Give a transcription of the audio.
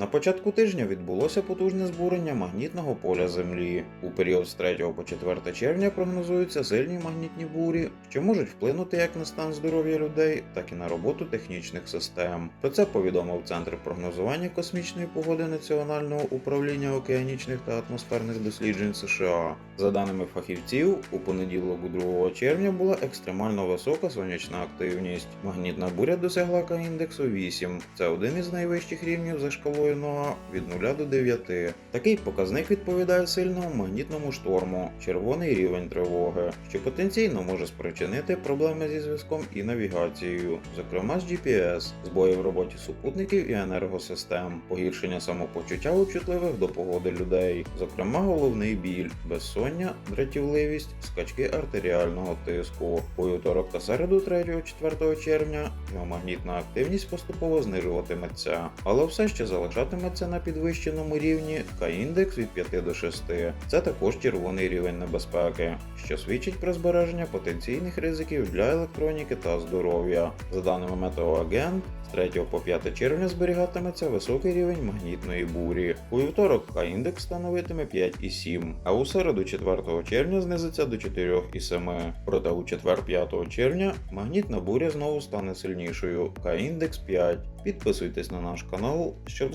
На початку тижня відбулося потужне збурення магнітного поля Землі. У період з 3 по 4 червня прогнозуються сильні магнітні бурі, що можуть вплинути як на стан здоров'я людей, так і на роботу технічних систем. Про це повідомив Центр прогнозування космічної погоди Національного управління океанічних та атмосферних досліджень США. За даними фахівців, у понеділок 2 червня була екстремально висока сонячна активність. Магнітна буря досягла К-індексу 8. Це один із найвищих рівнів за шкалою Ноа від 0 до 9. Такий показник відповідає сильному магнітному шторму, червоний рівень тривоги, що потенційно може спричинити проблеми зі зв'язком і навігацією, зокрема з GPS, збої в роботі супутників і енергосистем, погіршення самопочуття у чутливих до погоди людей, зокрема головний біль, безсоння, дратівливість, скачки артеріального тиску. У вівторок та середу 3-4 червня геомагнітна активність поступово знижуватиметься, але все ще залишатиметься на підвищеному рівні К-індекс від 5 до 6. Це також червоний рівень небезпеки, що свідчить про збереження потенційних ризиків для електроніки та здоров'я. За даними Метеоагент, з 3 по 5 червня зберігатиметься високий рівень магнітної бурі. У вівторок К-індекс становитиме 5,7, а у середу 4 червня знизиться до 4,7. Проте у четвер 5 червня магнітна буря знову стане сильнішою. К-індекс 5. Підписуйтесь на наш канал, щоб